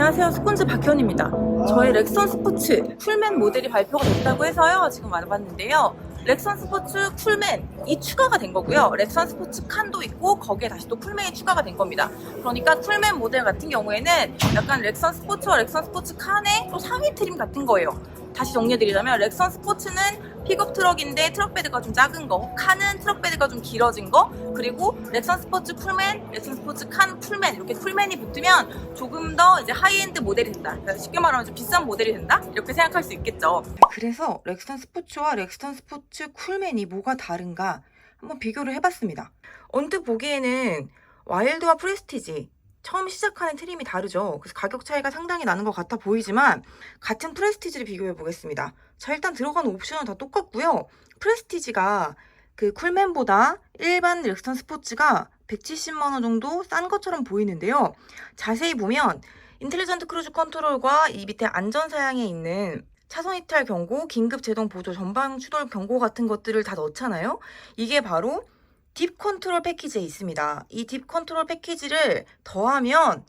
안녕하세요. 스폰지 박현입니다. 저희 렉선 스포츠 쿨맨 모델이 발표가 됐다고 해서요. 지금 와봤는데요. 렉선 스포츠 쿨맨이 추가가 된 거고요. 렉선 스포츠 칸도 있고 거기에 다시 또 쿨맨이 추가가 된 겁니다. 그러니까 쿨맨 모델 같은 경우에는 약간 렉선 스포츠와 렉선 스포츠 칸의 또 상위 트림 같은 거예요. 다시 정리해드리자면 렉선 스포츠는 픽업 트럭인데 트럭 베드가 좀 작은 거, 칸은 트럭 베드가 좀 길어진 거, 그리고 렉선 스포츠 쿨맨, 렉선 스포츠 칸 쿨맨 이렇게 쿨맨이 붙으면 조금 더 이제 하이엔드 모델이 된다. 그러니까 쉽게 말하면 좀 비싼 모델이 된다. 이렇게 생각할 수 있겠죠. 그래서 렉스턴 스포츠와 렉스턴 스포츠 쿨맨이 뭐가 다른가 한번 비교를 해봤습니다. 언뜻 보기에는 와일드와 프레스티지 처음 시작하는 트림이 다르죠. 그래서 가격 차이가 상당히 나는 것 같아 보이지만 같은 프레스티지를 비교해 보겠습니다. 자 일단 들어가는 옵션은 다 똑같고요. 프레스티지가 그 쿨맨보다 일반 렉스턴 스포츠가 170만 원 정도 싼 것처럼 보이는데요. 자세히 보면 인텔리전트 크루즈 컨트롤과 이 밑에 안전 사양에 있는 차선 이탈 경고, 긴급 제동 보조, 전방 추돌 경고 같은 것들을 다 넣잖아요. 이게 바로 딥 컨트롤 패키지에 있습니다. 이 딥 컨트롤 패키지를 더하면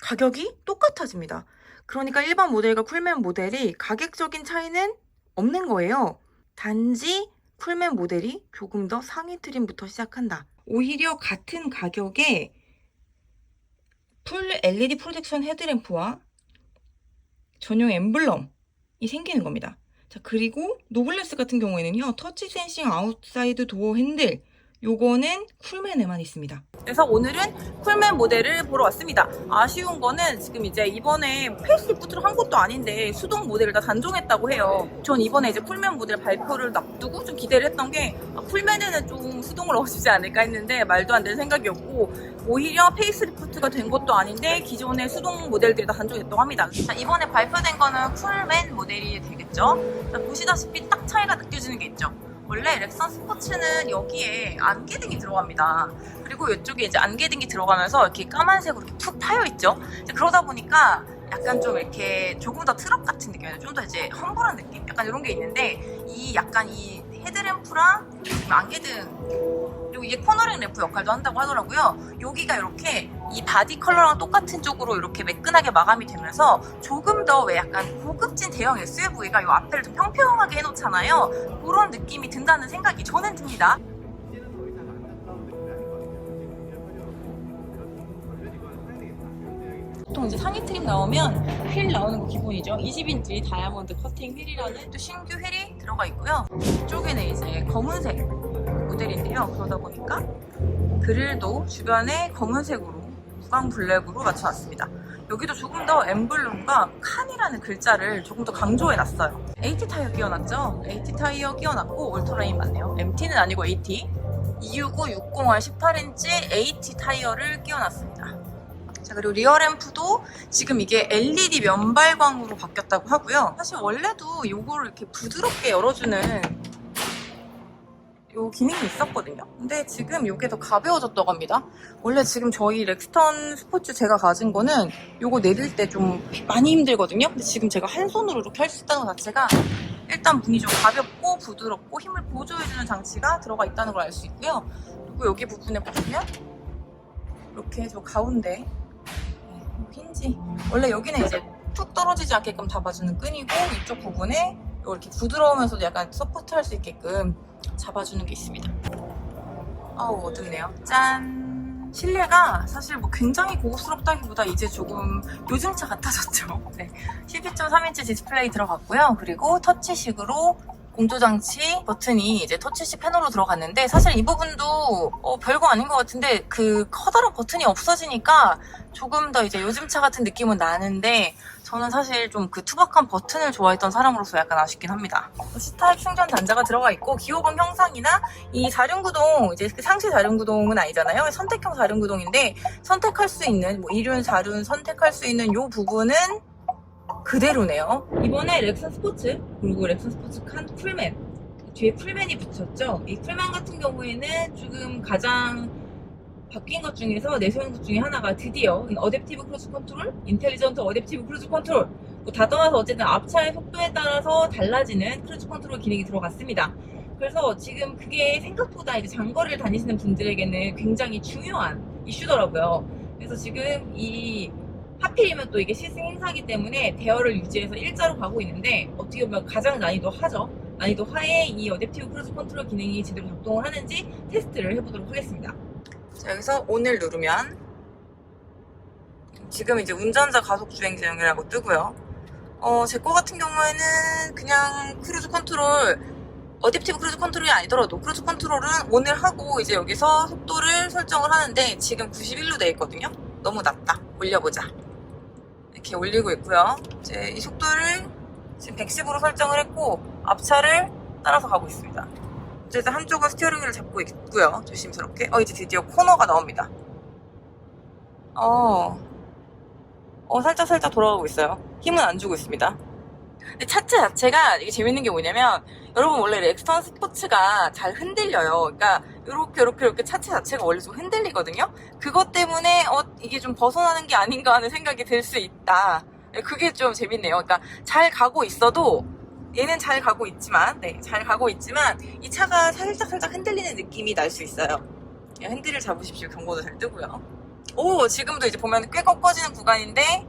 가격이 똑같아집니다. 그러니까 일반 모델과 쿨맨 모델이 가격적인 차이는 없는 거예요. 단지 쿨맨 모델이 조금 더 상위 트림부터 시작한다. 오히려 같은 가격에 풀 LED 프로젝션 헤드램프와 전용 엠블럼이 생기는 겁니다. 자, 그리고 노블레스 같은 경우에는요, 터치 센싱 아웃사이드 도어 핸들, 요거는 쿨맨에만 있습니다. 그래서 오늘은 쿨맨 모델을 보러 왔습니다. 아쉬운 거는 지금 이제 이번에 페이스리프트를 한 것도 아닌데 수동 모델을 다 단종했다고 해요. 전 이번에 이제 쿨맨 모델 발표를 납두고 좀 기대를 했던 게 아, 쿨맨에는 좀 수동을 넣어주지 않을까 했는데 말도 안 되는 생각이었고 오히려 페이스리프트가 된 것도 아닌데 기존의 수동 모델들이 다 단종했다고 합니다. 자, 이번에 발표된 거는 쿨맨 모델이 되겠죠. 자, 보시다시피 딱 차이가 느껴지는 게 있죠. 원래 렉선 스포츠는 여기에 안개등이 들어갑니다. 그리고 이쪽에 이제 안개등이 들어가면서 이렇게 까만색으로 이렇게 푹 파여 있죠. 그러다 보니까 약간 좀 이렇게 조금 더 트럭 같은 느낌이에요. 좀더 이제 험불한 느낌? 약간 이런 게 있는데 이 약간 이 헤드램프랑 안개등 그리고 이게 코너링 램프 역할도 한다고 하더라고요. 여기가 이렇게 이 바디 컬러랑 똑같은 쪽으로 이렇게 매끈하게 마감이 되면서 조금 더 왜 약간 고급진 대형 SUV가 이 앞에를 좀 평평하게 해놓잖아요. 그런 느낌이 든다는 생각이 저는 듭니다. 보통 이제 상위 트림 나오면 휠 나오는 거 기본이죠. 20인치 다이아몬드 커팅 휠이라는 또 신규 휠이 들어가 있고요. 이쪽에는 이제 검은색 모델인데요. 그러다 보니까 그릴도 주변에 검은색으로 무광 블랙으로 맞춰놨습니다. 여기도 조금 더 엠블럼과 칸이라는 글자를 조금 더 강조해 놨어요. AT 타이어 끼워놨죠? AT 타이어 끼워놨고 올토레인 맞네요. MT는 아니고 AT. 26560R 18인치 AT 타이어를 끼워놨습니다. 자 그리고 리어 램프도 지금 이게 LED 면발광으로 바뀌었다고 하고요. 사실 원래도 요거를 이렇게 부드럽게 열어주는 요 기능이 있었거든요. 근데 지금 요게 더 가벼워졌다고 합니다. 원래 지금 저희 렉스턴 스포츠 제가 가진 거는 요거 내릴 때 좀 많이 힘들거든요. 근데 지금 제가 한 손으로 이렇게 할 수 있다는 것 자체가 일단 문이 좀 가볍고 부드럽고 힘을 보조해주는 장치가 들어가 있다는 걸 알 수 있고요. 그리고 여기 부분에 보시면 이렇게 저 가운데 네, 힌지 원래 여기는 이제 툭 떨어지지 않게끔 잡아주는 끈이고 이쪽 부분에 이렇게 부드러우면서도 약간 서포트할 수 있게끔 잡아주는 게 있습니다. 아우 어둡네요. 짠. 실내가 사실 뭐 굉장히 고급스럽다기보다 이제 조금 요즘 차 같아졌죠. 네. 12.3인치 디스플레이 들어갔고요. 그리고 터치식으로 공조장치 버튼이 이제 터치식 패널로 들어갔는데 사실 이 부분도 어, 별거 아닌 것 같은데 그 커다란 버튼이 없어지니까 조금 더 이제 요즘 차 같은 느낌은 나는데 저는 사실 좀 그 투박한 버튼을 좋아했던 사람으로서 약간 아쉽긴 합니다. C타입 충전 단자가 들어가 있고 기호번 형상이나 이 사륜구동 이제 그 상시 사륜구동은 아니잖아요. 선택형 사륜구동인데 선택할 수 있는 뭐 이륜, 사륜 선택할 수 있는 요 부분은 그대로네요. 이번에 렉슨 스포츠 그리고 렉슨 스포츠 칸 쿨맨 뒤에 쿨맨이 붙였죠. 이 쿨맨 같은 경우에는 지금 가장 바뀐 것 중에서 내세운 것 중에 하나가 드디어 어댑티브 크루즈 컨트롤, 인텔리전트 어댑티브 크루즈 컨트롤 뭐다 떠나서 어쨌든 앞차의 속도에 따라서 달라지는 크루즈 컨트롤 기능이 들어갔습니다. 그래서 지금 그게 생각보다 이제 장거리를 다니시는 분들에게는 굉장히 중요한 이슈더라고요. 그래서 지금 이 하필이면 또 이게 시승 행사기 때문에 대여를 유지해서 일자로 가고 있는데 어떻게 보면 가장 난이도 하죠. 난이도 하에 이 어댑티브 크루즈 컨트롤 기능이 제대로 작동을 하는지 테스트를 해보도록 하겠습니다. 자, 여기서 오늘 누르면 지금 이제 운전자 가속 주행 중이라고 뜨고요. 어, 제 거 같은 경우에는 그냥 크루즈 컨트롤 어댑티브 크루즈 컨트롤이 아니더라도 크루즈 컨트롤은 오늘 하고 이제 여기서 속도를 설정을 하는데 지금 91로 돼 있거든요. 너무 낮다. 올려보자. 이렇게 올리고 있고요. 이제 이 속도를 지금 110으로 설정을 했고 앞차를 따라서 가고 있습니다. 어쨌든 한쪽은 스티어링 휠을 잡고 있고요. 조심스럽게. 어, 이제 드디어 코너가 나옵니다. 어, 어, 살짝 살짝 돌아가고 있어요. 힘은 안 주고 있습니다. 근데 차체 자체가 이게 재밌는 게 뭐냐면, 여러분 원래 렉스턴 스포츠가 잘 흔들려요. 그러니까, 요렇게, 요렇게, 요렇게 차체 자체가 원래 좀 흔들리거든요? 그것 때문에, 어, 이게 좀 벗어나는 게 아닌가 하는 생각이 들 수 있다. 그게 좀 재밌네요. 그러니까, 잘 가고 있어도, 얘는 잘 가고 있지만, 네, 잘 가고 있지만, 이 차가 살짝 살짝 흔들리는 느낌이 날 수 있어요. 예, 핸들을 잡으십시오. 경고도 잘 뜨고요. 오, 지금도 이제 보면 꽤 꺾어지는 구간인데,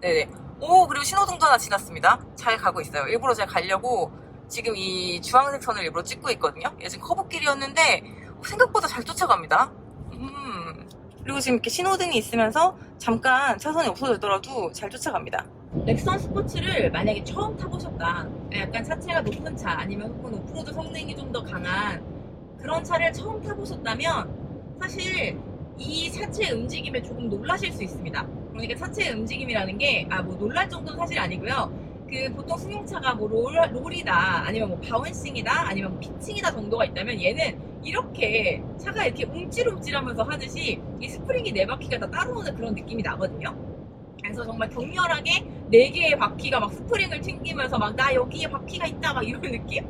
네네. 오, 그리고 신호등도 하나 지났습니다. 잘 가고 있어요. 일부러 제가 가려고 지금 이 주황색 선을 일부러 찍고 있거든요. 얘 지금 커브길이었는데, 생각보다 잘 쫓아갑니다. 음. 그리고 지금 이렇게 신호등이 있으면서 잠깐 차선이 없어졌더라도 잘 쫓아갑니다. 렉선 스포츠를 만약에 처음 타보셨다. 약간 차체가 높은 차 아니면 혹은 오프로드 성능이 좀 더 강한 그런 차를 처음 타보셨다면 사실 이 차체의 움직임에 조금 놀라실 수 있습니다. 그러니까 차체의 움직임이라는 게, 아, 뭐 놀랄 정도는 사실 아니고요. 그 보통 승용차가 뭐 롤, 롤이다, 아니면 뭐 바운싱이다, 아니면 뭐 피칭이다 정도가 있다면 얘는 이렇게 차가 이렇게 움찔움찔 하면서 하듯이 이 스프링이 네 바퀴가 다 따로 오는 그런 느낌이 나거든요. 그래서 정말 격렬하게 네 개의 바퀴가 막 스프링을 튕기면서 막 나 여기에 바퀴가 있다 막 이런 느낌?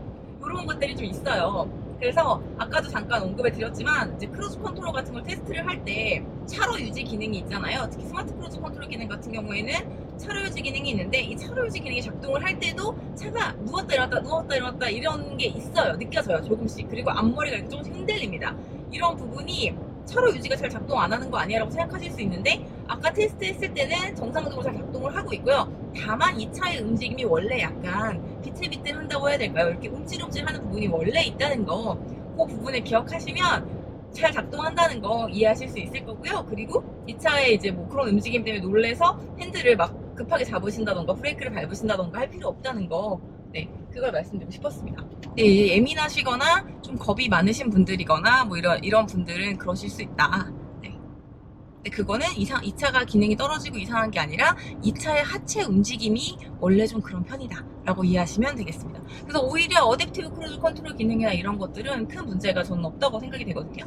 이런 것들이 좀 있어요. 그래서 아까도 잠깐 언급해 드렸지만 이제 크루즈 컨트롤 같은 걸 테스트를 할 때 차로 유지 기능이 있잖아요. 특히 스마트 크루즈 컨트롤 기능 같은 경우에는 차로 유지 기능이 있는데 이 차로 유지 기능이 작동을 할 때도 차가 누웠다 일어났다 누웠다 일어났다 이런 게 있어요. 느껴져요. 조금씩. 그리고 앞머리가 이렇게 조금씩 흔들립니다. 이런 부분이 차로 유지가 잘 작동 안 하는 거 아니야라고 생각하실 수 있는데 아까 테스트 했을 때는 정상적으로 잘 작동을 하고 있고요. 다만 이 차의 움직임이 원래 약간 비틀비틀 한다고 해야 될까요? 이렇게 움찔움찔 하는 부분이 원래 있다는 거, 그 부분을 기억하시면 잘 작동한다는 거 이해하실 수 있을 거고요. 그리고 이 차의 이제 뭐 그런 움직임 때문에 놀래서 핸들을 막 급하게 잡으신다던가 브레이크를 밟으신다던가 할 필요 없다는 거, 네, 그걸 말씀드리고 싶었습니다. 네, 예민하시거나 좀 겁이 많으신 분들이거나 뭐 이런 이런 분들은 그러실 수 있다. 그거는 이상 이 차가 기능이 떨어지고 이상한 게 아니라 이 차의 하체 움직임이 원래 좀 그런 편이다 라고 이해하시면 되겠습니다. 그래서 오히려 어댑티브 크루즈 컨트롤 기능이나 이런 것들은 큰 문제가 저는 없다고 생각이 되거든요.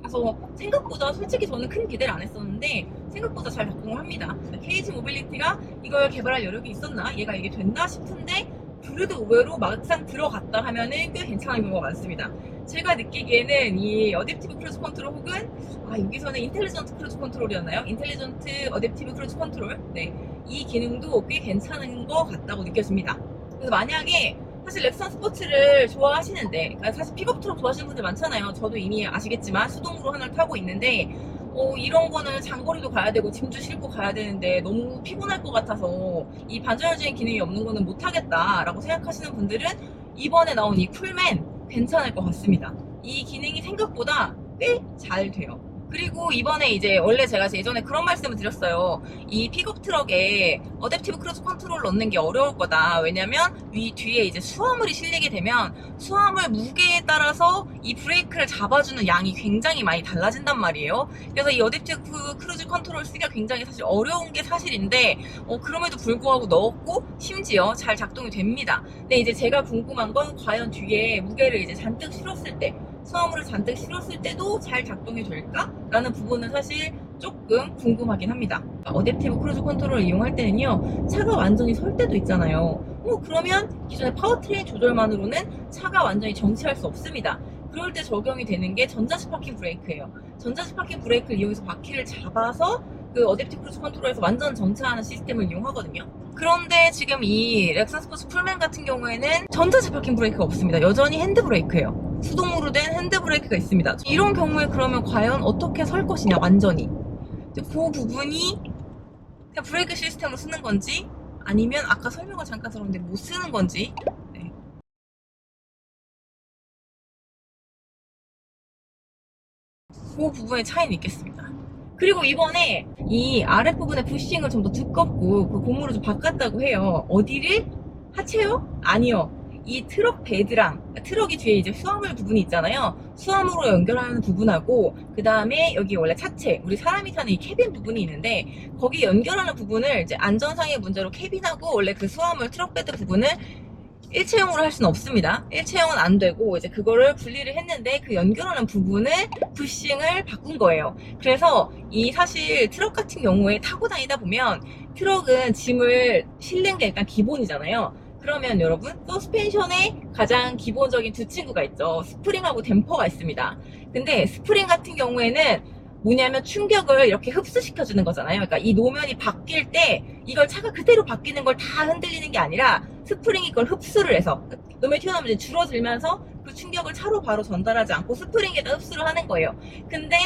그래서 생각보다 솔직히 저는 큰 기대를 안 했었는데 생각보다 잘 작동을 합니다. 케이지 모빌리티가 이걸 개발할 여력이 있었나? 얘가 이게 됐나 싶은데 그래도 의외로 막상 들어갔다 하면은 꽤 괜찮은 경우가 많습니다. 제가 느끼기에는 이 어댑티브 크루즈 컨트롤 혹은 아 여기서는 인텔리전트 크루즈 컨트롤이었나요? 인텔리전트 어댑티브 크루즈 컨트롤 네. 이 기능도 꽤 괜찮은 것 같다고 느껴집니다. 그래서 만약에 사실 렉선 스포츠를 좋아하시는데 그러니까 사실 픽업 트럭 좋아하시는 분들 많잖아요. 저도 이미 아시겠지만 수동으로 하나를 타고 있는데 어, 이런 거는 장거리도 가야 되고 짐도 싣고 가야 되는데 너무 피곤할 것 같아서 이 반전여주행 기능이 없는 거는 못하겠다라고 생각하시는 분들은 이번에 나온 이 쿨맨 괜찮을 것 같습니다. 이 기능이 생각보다 꽤 잘 돼요. 그리고 이번에 이제 원래 제가 예전에 그런 말씀을 드렸어요. 이 픽업 트럭에 어댑티브 크루즈 컨트롤 넣는 게 어려울 거다. 왜냐면 위 뒤에 이제 수화물이 실리게 되면 수화물 무게에 따라서 이 브레이크를 잡아주는 양이 굉장히 많이 달라진단 말이에요. 그래서 이 어댑티브 크루즈 컨트롤 쓰기가 굉장히 사실 어려운 게 사실인데 어, 그럼에도 불구하고 넣었고 심지어 잘 작동이 됩니다. 근데 이제 제가 궁금한 건 과연 뒤에 무게를 이제 잔뜩 실었을 때 수화물을 잔뜩 실었을 때도 잘 작동이 될까? 라는 부분은 사실 조금 궁금하긴 합니다. 어댑티브 크루즈 컨트롤을 이용할 때는요, 차가 완전히 설 때도 있잖아요. 어, 그러면 기존의 파워트레인 조절만으로는 차가 완전히 정체할 수 없습니다. 그럴 때 적용이 되는 게 전자식 파킹 브레이크예요. 전자식 파킹 브레이크를 이용해서 바퀴를 잡아서 그 어댑티브 크루즈 컨트롤에서 완전 정차하는 시스템을 이용하거든요. 그런데 지금 이 렉선 스포츠 풀맨 같은 경우에는 전자식 파킹 브레이크가 없습니다. 여전히 핸드 브레이크예요. 수동으로 된 핸드 브레이크가 있습니다. 이런 경우에 그러면 과연 어떻게 설 것이냐 완전히 그 부분이 그냥 브레이크 시스템으로 쓰는 건지 아니면 아까 설명을 잠깐 들었는데 못 쓰는 건지 네. 그 부분의 차이는 있겠습니다. 그리고 이번에 이 아랫부분의 부싱을 좀 더 두껍고 그 고무를 좀 바꿨다고 해요. 어디를? 하체요? 아니요. 이 트럭 베드랑 트럭이 뒤에 이제 수화물 부분이 있잖아요. 수화물로 연결하는 부분하고 그 다음에 여기 원래 차체 우리 사람이 타는 이 캐빈 부분이 있는데 거기 연결하는 부분을 이제 안전상의 문제로 캐빈하고 원래 그 수화물 트럭 베드 부분을 일체형으로 할 수는 없습니다. 일체형은 안 되고 이제 그거를 분리를 했는데 그 연결하는 부분을 부싱을 바꾼 거예요. 그래서 이 사실 트럭 같은 경우에 타고 다니다 보면 트럭은 짐을 실는 게 일단 기본이잖아요. 그러면 여러분 서스펜션에 가장 기본적인 두 친구가 있죠. 스프링하고 댐퍼가 있습니다. 근데 스프링 같은 경우에는 뭐냐면 충격을 이렇게 흡수시켜주는 거잖아요. 그러니까 이 노면이 바뀔 때 이걸 차가 그대로 바뀌는 걸 다 흔들리는 게 아니라 스프링이 그걸 흡수를 해서 노면이 튀어나오면 줄어들면서 그 충격을 차로 바로 전달하지 않고 스프링에다 흡수를 하는 거예요. 근데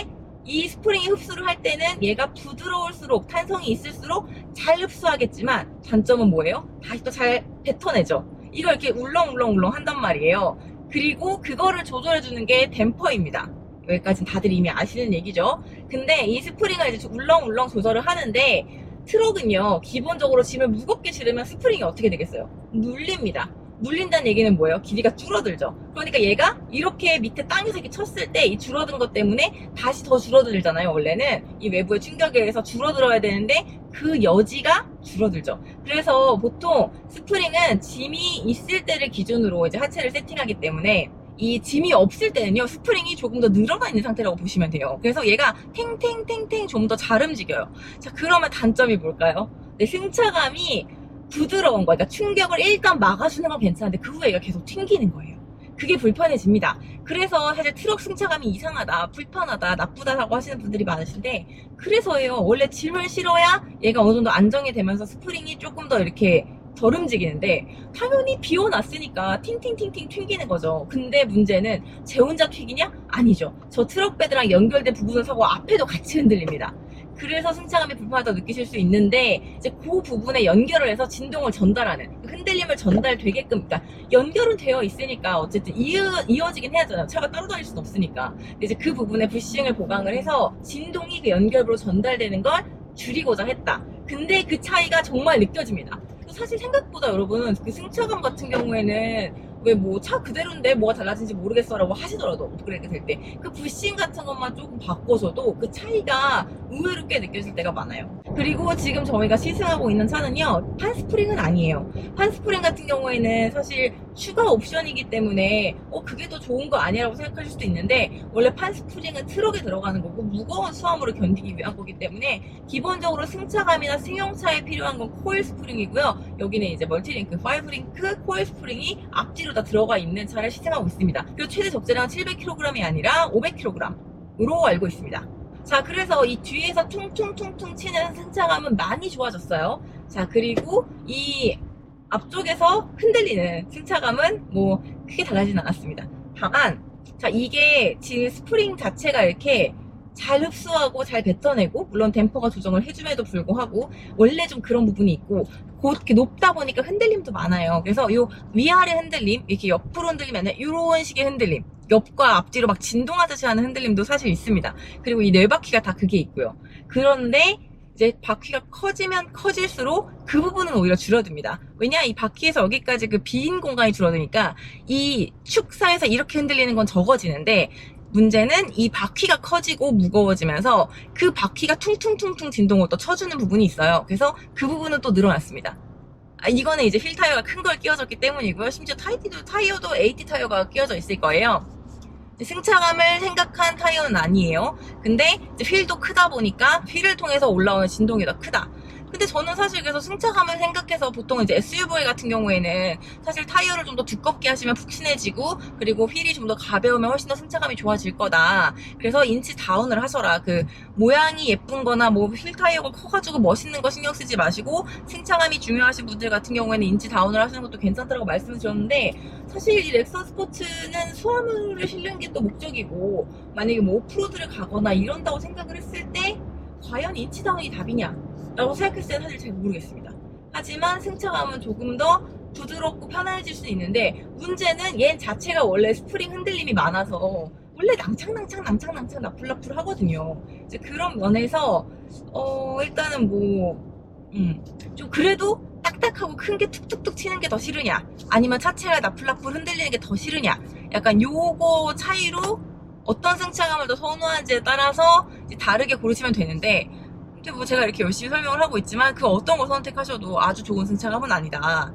이 스프링이 흡수를 할 때는 얘가 부드러울수록 탄성이 있을수록 잘 흡수하겠지만 단점은 뭐예요? 다시 또 잘 뱉어내죠. 이걸 이렇게 울렁울렁울렁 한단 말이에요. 그리고 그거를 조절해주는 게 댐퍼입니다. 여기까지는 다들 이미 아시는 얘기죠. 근데 이 스프링을 이제 울렁울렁 조절을 하는데 트럭은요 기본적으로 짐을 무겁게 실으면 스프링이 어떻게 되겠어요? 눌립니다. 눌린다는 얘기는 뭐예요? 길이가 줄어들죠. 그러니까 얘가 이렇게 밑에 땅에서 이렇게 쳤을 때 이 줄어든 것 때문에 다시 더 줄어들잖아요. 원래는 이 외부의 충격에 의해서 줄어들어야 되는데 그 여지가 줄어들죠. 그래서 보통 스프링은 짐이 있을 때를 기준으로 이제 하체를 세팅하기 때문에 이 짐이 없을 때는요 스프링이 조금 더 늘어나 있는 상태라고 보시면 돼요. 그래서 얘가 탱탱탱탱 좀 더 잘 움직여요. 자 그러면 단점이 뭘까요? 내 승차감이 부드러운 거, 그러니까 충격을 일단 막아주는 건 괜찮은데 그 후에 얘가 계속 튕기는 거예요. 그게 불편해집니다. 그래서 사실 트럭 승차감이 이상하다, 불편하다, 나쁘다라고 하시는 분들이 많으신데 그래서예요. 원래 짐을 실어야 얘가 어느 정도 안정이 되면서 스프링이 조금 더 이렇게 덜 움직이는데 당연히 비워놨으니까 팅팅팅팅 튕기는 거죠. 근데 문제는 제 혼자 튀기냐? 아니죠. 저 트럭 베드랑 연결된 부분을 사고 앞에도 같이 흔들립니다. 그래서 승차감이 불편하다고 느끼실 수 있는데 이제 그 부분에 연결을 해서 진동을 전달하는 흔들림을 전달되게끔 그러니까 연결은 되어 있으니까 어쨌든 이어, 이어지긴 해야잖아요. 차가 따로 다닐 수는 없으니까. 이제 그 부분에 부싱을 보강을 해서 진동이 그 연결부로 전달되는 걸 줄이고자 했다. 근데 그 차이가 정말 느껴집니다. 사실 생각보다 여러분 그 승차감 같은 경우에는 왜 뭐 차 그대로인데 뭐가 달라진지 모르겠어라고 하시더라도 업그레이드 될 때 그 부싱 같은 것만 조금 바꿔줘도 그 차이가 의외로 꽤 느껴질 때가 많아요. 그리고 지금 저희가 시승하고 있는 차는요 판스프링은 아니에요. 판스프링 같은 경우에는 사실 추가 옵션이기 때문에 어 그게 더 좋은 거 아니라고 생각하실 수도 있는데 원래 판스프링은 트럭에 들어가는 거고 무거운 수화물을 견디기 위한 거기 때문에 기본적으로 승차감이나 승용차에 필요한 건 코일 스프링이고요. 여기는 이제 멀티링크, 파이브링크, 코일 스프링이 앞뒤로 다 들어가 있는 차를 시승하고 있습니다. 그리고 최대 적재량은 700kg이 아니라 500kg으로 알고 있습니다. 자, 그래서 이 뒤에서 퉁퉁퉁퉁 치는 승차감은 많이 좋아졌어요. 자, 그리고 이 앞쪽에서 흔들리는 승차감은 뭐 크게 달라지진 않았습니다. 다만, 자, 이게 지금 스프링 자체가 이렇게 잘 흡수하고 잘 뱉어내고 물론 댐퍼가 조정을 해줌에도 불구하고 원래 좀 그런 부분이 있고 곧 이렇게 높다 보니까 흔들림도 많아요. 그래서 요 위아래 흔들림 이렇게 옆으로 흔들림이 아니라 이런 식의 흔들림 옆과 앞뒤로 막 진동하듯이 하는 흔들림도 사실 있습니다. 그리고 이 네 바퀴가 다 그게 있고요. 그런데 이제 바퀴가 커지면 커질수록 그 부분은 오히려 줄어듭니다. 왜냐 이 바퀴에서 여기까지 그 빈 공간이 줄어드니까 이 축사에서 이렇게 흔들리는 건 적어지는데 문제는 이 바퀴가 커지고 무거워지면서 그 바퀴가 퉁퉁퉁퉁 진동을 또 쳐주는 부분이 있어요. 그래서 그 부분은 또 늘어났습니다. 아, 이거는 이제 휠 타이어가 큰 걸 끼워졌기 때문이고요. 심지어 타이어도, 타이어도 AT 타이어가 끼워져 있을 거예요. 승차감을 생각한 타이어는 아니에요. 근데 휠도 크다 보니까 휠을 통해서 올라오는 진동이 더 크다. 근데 저는 사실 그래서 승차감을 생각해서 보통 이제 SUV 같은 경우에는 사실 타이어를 좀 더 두껍게 하시면 푹신해지고 그리고 휠이 좀 더 가벼우면 훨씬 더 승차감이 좋아질 거다. 그래서 인치 다운을 하셔라. 그 모양이 예쁜 거나 뭐 휠 타이어가 커가지고 멋있는 거 신경 쓰지 마시고 승차감이 중요하신 분들 같은 경우에는 인치 다운을 하시는 것도 괜찮다고 말씀을 드렸는데 사실 이 렉선 스포츠는 수화물을 실는 게 또 목적이고 만약에 뭐 오프로드를 가거나 이런다고 생각을 했을 때 과연 인치다운이 답이냐? 라고 생각했을 때는 사실 잘 모르겠습니다. 하지만 승차감은 조금 더 부드럽고 편안해질 수 있는데 문제는 얘 자체가 원래 스프링 흔들림이 많아서 원래 낭창낭창 낭창낭창 나풀나풀 하거든요. 이제 그런 면에서 어 일단은 뭐 음, 좀 그래도 딱딱하고 큰 게 툭툭툭 튀는 게 더 싫으냐 아니면 차체가 나풀나풀 흔들리는 게 더 싫으냐 약간 요거 차이로 어떤 승차감을 더 선호하는지에 따라서 다르게 고르시면 되는데 근데 뭐 제가 이렇게 열심히 설명을 하고 있지만 그 어떤 걸 선택하셔도 아주 좋은 승차감은 아니다